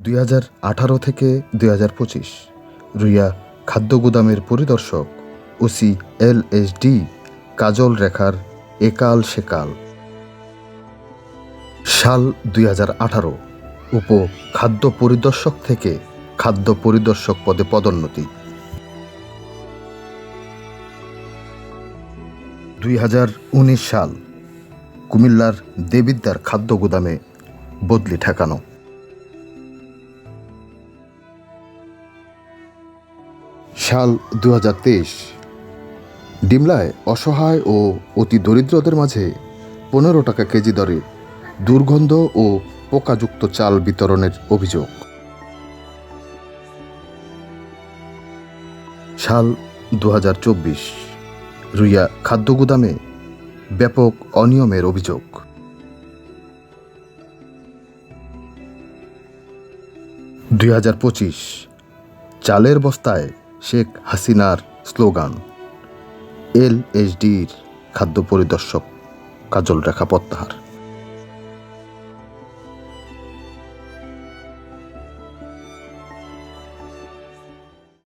দুই হাজার আঠারো থেকে দুই হাজার পঁচিশ। রুইয়া খাদ্য গুদামের পরিদর্শক OC L S D Kajal রেখার একাল সেকাল সাল দুই হাজার আঠারো, উপ খাদ্য পরিদর্শক থেকে খাদ্য পরিদর্শক পদে পদোন্নতি। দুই হাজার উনিশ সাল, কুমিল্লার দেবিদ্যার খাদ্য গুদামে বদলি ঠেকানো। সাল দু হাজার তেইশ। ডিমলায় অসহায় ও অতি দরিদ্রদের মাঝে পনেরো টাকা কেজি দরে দুর্গন্ধ ও পোকাযুক্ত চাল বিতরণের অভিযোগ। সাল দু হাজার চব্বিশ, রুইয়া খাদ্য গুদামে ব্যাপক অনিয়মের অভিযোগ। দুই হাজার পঁচিশ, চালের বস্তায় শেখ হাসিনার স্লোগান এল এইচডির খাদ্য পরিদর্শক কাজল রেখা প্রত্যাহার।